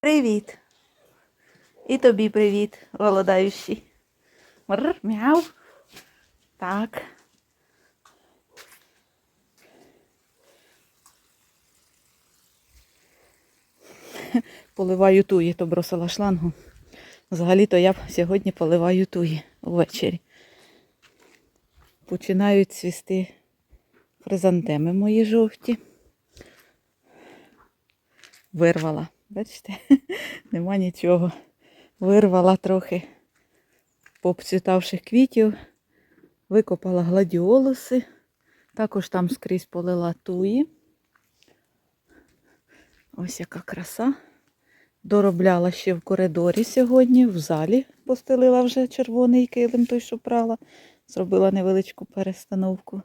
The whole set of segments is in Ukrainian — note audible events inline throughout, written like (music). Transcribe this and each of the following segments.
Привіт. І тобі привіт, голодаючий. Мр, мяу. Так. Поливаю туї, то бросила шлангу. Взагалі-то я сьогодні поливаю туї ввечері. Починають цвісти хризантеми мої жовті. Вирвала. Бачите, (laughs) нема нічого. Вирвала трохи пообцвітавших квітів, викопала гладіолуси, також там скрізь полила туї. Ось яка краса. Доробляла ще в коридорі сьогодні, в залі постелила вже червоний килим, той, що прала, зробила невеличку перестановку.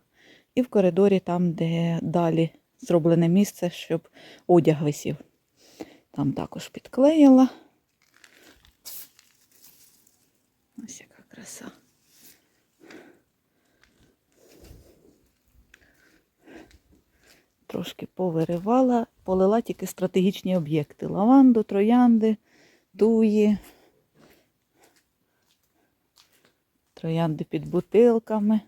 І в коридорі, там, де далі зроблене місце, щоб одяг висів. Там також підклеїла. Ось яка краса. Трошки повиривала, полила тільки стратегічні об'єкти. Лаванду, троянди, туї. Троянди під бутилками.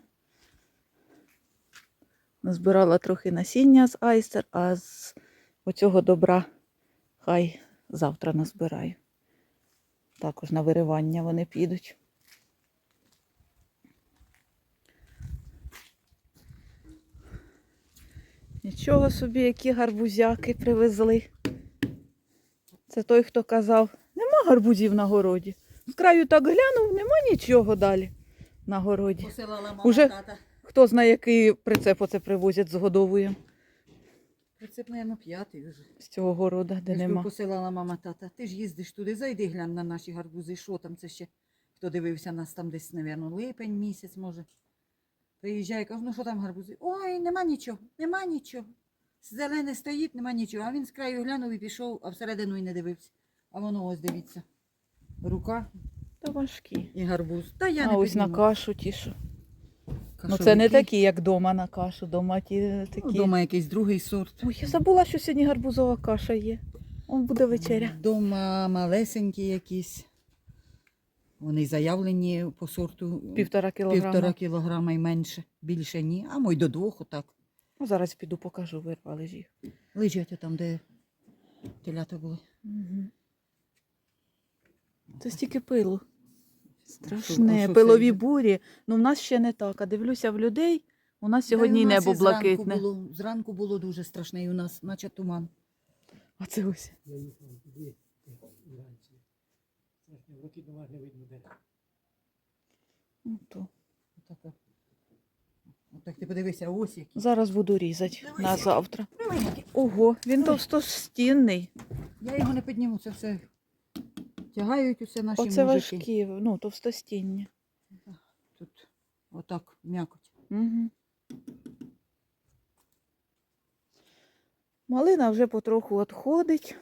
Назбирала трохи насіння з айстер, а з оцього добра хай завтра назбираю. Також на виривання вони підуть. Нічого собі, які гарбузяки привезли. Це той, хто казав, нема гарбузів на городі. З краю так глянув, нема нічого далі на городі. Посилала мама Уже- тата. Хто знає, який прицеп оце привозять з годовуєм Наверно, п'ятий вже. з цього города, де ж нема. посилала мама тата. Ти ж їздиш туди, зайди глянь на наші гарбузи. Що там це ще? Хто дивився нас там десь, напевно, липень місяць, може. Приїжджає, кажу, ну що там гарбузи? Ой, нема нічого, нема нічого. Зелене стоїть, нема нічого. А він з краю глянув і пішов, а всередину і не дивився. А воно ось дивіться. Рука Та важкі. і гарбуз. Та я а не ось на кашу ті, що. Ну це не такі, як дома на кашу. Дома ті Ну, такі. Дома якийсь другий сорт. Ой, я забула, що сьогодні гарбузова каша є. Он буде вечеря. Дома малесенькі якісь. Вони заявлені по сорту Півтора кілограма. півтора кілограма і менше. Більше ні. А мой до двох отак. Ну, зараз піду покажу, вирвали ж їх. Лежать там, де телята були. Угу. Це стільки пилу. Страшне. Пилові бурі. Ну, в нас ще не так. А дивлюся в людей. У нас сьогодні у нас небо і зранку. Було, зранку було дуже страшне, і у нас, наче туман. А це ось. Ну, то. Отака. Отак ти подивися, ось які. Зараз буду різати Дивись, на завтра. Диви. Ого, він товстостінний. Я його не підніму, це все. Тягають усе наші Оце мужики. важкі, ну, товстостінні. Тут отак м'якоть. Угу. Малина вже потроху відходить.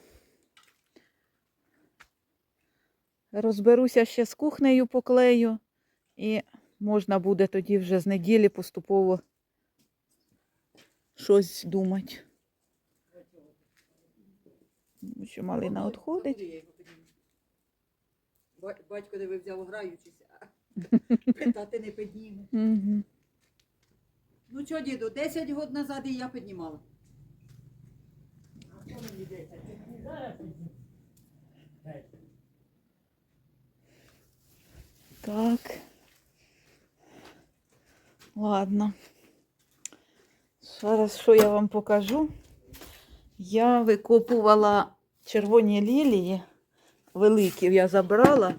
Розберуся ще з кухнею поклею, і можна буде тоді вже з неділі поступово щось думати. Тому Що малина відходить. Ба- Батько диви взяв граючися, а (laughs) питати не підніме. Ну що, діду, 10 років назад і я піднімала. А хто мені 10? Так. Ладно. Зараз що я вам покажу? Я викопувала червоні лілії, великі я забрала,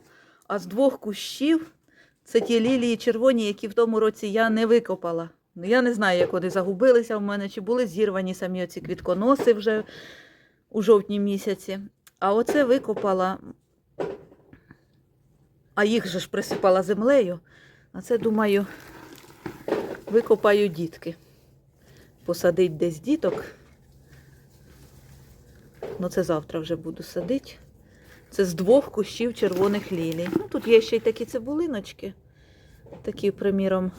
а з двох кущів це ті лілії червоні, які в тому році я не викопала. Ну, Я не знаю, як вони загубилися в мене, чи були зірвані самі оці квітконоси вже у жовтні місяці. А оце викопала а їх же ж присипала землею. А це, думаю, викопаю дітки. Посадить десь діток. Ну, це завтра вже буду садити. Це з двох кущів червоних лілій. Ну, тут є ще й такі цибулиночки. Такі, приміром.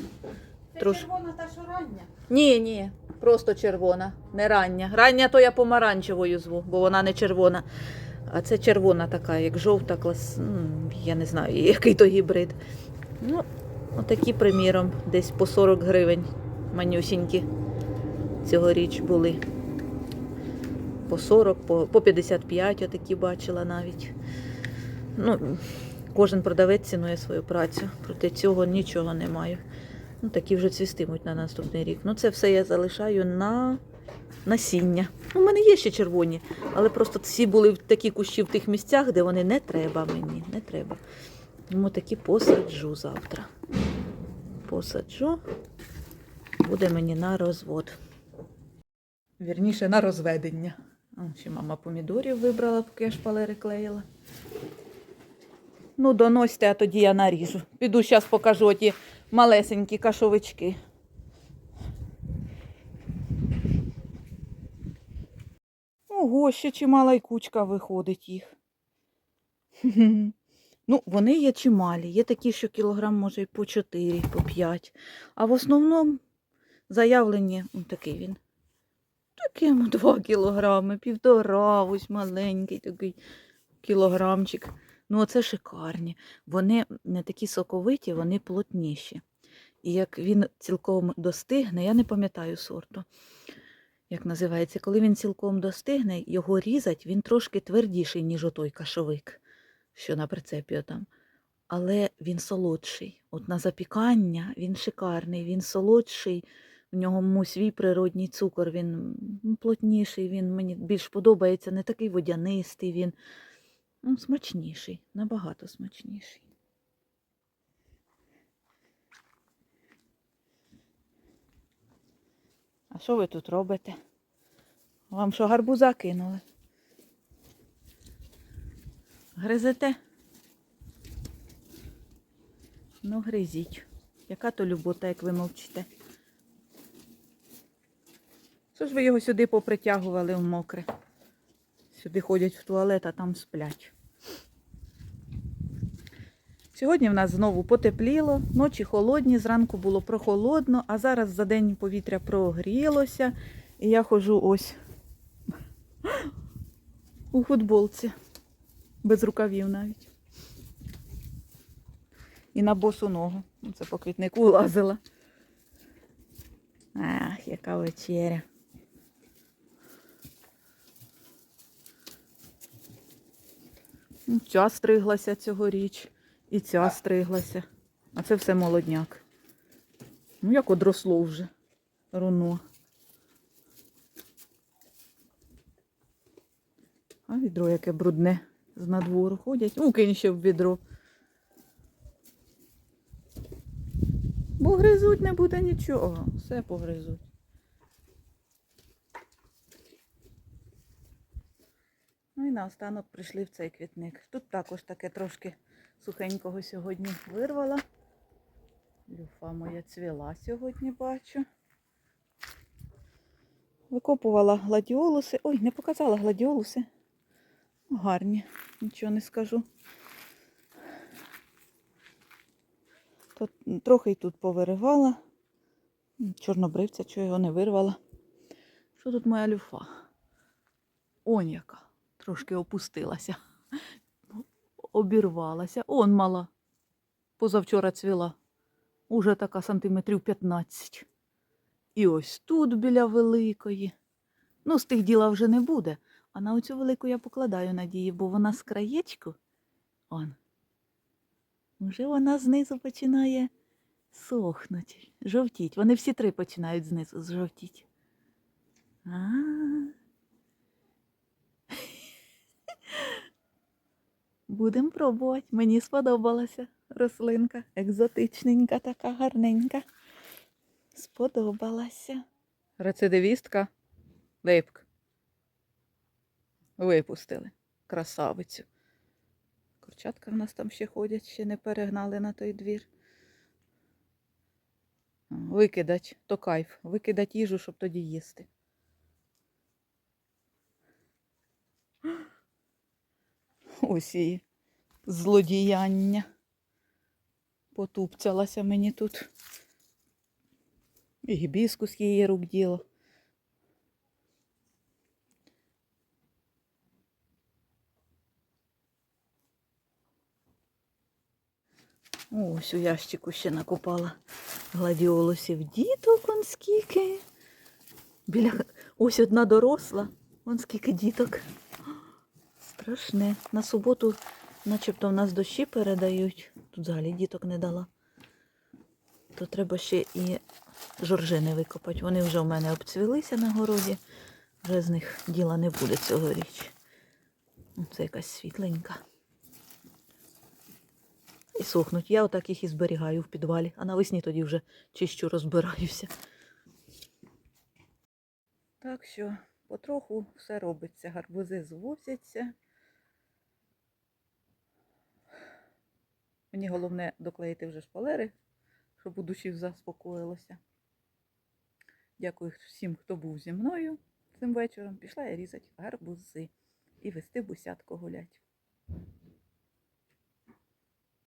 Це Трош- червона та що рання. Ні, ні, просто червона, не рання. Рання то я помаранчевою зву, бо вона не червона. А це червона така, як жовта клас. Я не знаю, (laughs) який то гібрид. Ну, отакі, приміром, десь по 40 гривень манюсінькі цьогоріч були. По 40, по, по 55 отакі бачила навіть. Ну, кожен продавець цінує свою працю. Проти цього нічого не маю. Ну, такі вже цвістимуть на наступний рік. Ну, це все я залишаю на насіння. У мене є ще червоні, але просто всі були в такі кущі в тих місцях, де вони не треба мені. Не треба. Тому такі посаджу завтра. Посаджу. Буде мені на розвод. Вірніше, на розведення. Ще мама помідорів вибрала, поки я шпалери клеїла. Ну, доносьте, а тоді я наріжу. Піду зараз покажу ті малесенькі кашовички. Ого, ще чимала й кучка виходить їх. (laughs) Ну, вони є чималі. Є такі, що кілограм може і по 4, по 5. А в основному заявлені, он такий він. Такий йому (laughs) 2 кілограми, півтора, ось маленький такий кілограмчик. Ну, оце шикарні. Вони не такі соковиті, вони плотніші. І як він цілком достигне, я не пам'ятаю сорту, як називається, коли він цілком достигне, його різать, він трошки твердіший, ніж отой кашовик, що на прицепі там. Але він солодший. От на запікання він шикарний, він солодший, в ньому свій природній цукор, він плотніший, він мені більш подобається, не такий водянистий, він ну, смачніший, набагато смачніший. А що ви тут робите? Вам що гарбуза кинули? Гризете? Ну, гризіть. Яка то любота, як ви мовчите? Що ж ви його сюди попритягували в мокре? Сюди ходять в туалет, а там сплять. Сьогодні в нас знову потепліло, ночі холодні, зранку було прохолодно, а зараз за день повітря прогрілося. І я ходжу ось у футболці, без рукавів навіть. І на босу ногу. Це по квітнику лазила. Ах, яка вечеря. Ця стриглася цьогоріч, і ця стриглася. А це все молодняк. Ну, як одросло вже руно. А відро яке брудне з надвору ходять. Укинь ще в відро. Бо гризуть не буде нічого. Все погризуть. Ну і наостанок прийшли в цей квітник. Тут також таке трошки сухенького сьогодні вирвала. Люфа моя цвіла сьогодні бачу. Викопувала гладіолуси. Ой, не показала гладіолуси. Гарні, нічого не скажу. То, трохи й тут повиривала. Чорнобривця, чого його не вирвала. Що тут моя люфа? Он яка. Трошки опустилася. Обірвалася. Он мала. Позавчора цвіла. Уже така сантиметрів 15. І ось тут біля великої. Ну, з тих діла вже не буде. А на оцю велику я покладаю надії, бо вона з краєчку. Он. Уже вона знизу починає сохнути, жовтіть. Вони всі три починають знизу жовтіть. А. Будемо пробувати. Мені сподобалася рослинка. Екзотичненька, така гарненька. Сподобалася. Рецидивістка липк. Випустили. Красавицю. Курчатка в нас там ще ходять, ще не перегнали на той двір. Викидать, то кайф. Викидать їжу, щоб тоді їсти. (laughs) Ось її злодіяння. Потупцялася мені тут. І гібіскус її рук діло. Ось у ящику ще накопала гладіолусів діток он скільки. Біля ось одна доросла, он скільки діток. Страшне. На суботу, начебто, в нас дощі передають. Тут взагалі діток не дала. То треба ще і жоржини викопати. Вони вже в мене обцвілися на городі. Вже з них діла не буде цьогоріч. Ну, Це якась світленька. І сохнуть. Я отак їх і зберігаю в підвалі, а навесні тоді вже чищу розбираюся. Так що потроху все робиться. Гарбузи звозяться. Мені головне доклеїти вже шпалери, щоб у душі заспокоїлося. Дякую всім, хто був зі мною цим вечором. Пішла я різати гарбузи і вести бусятку гулять.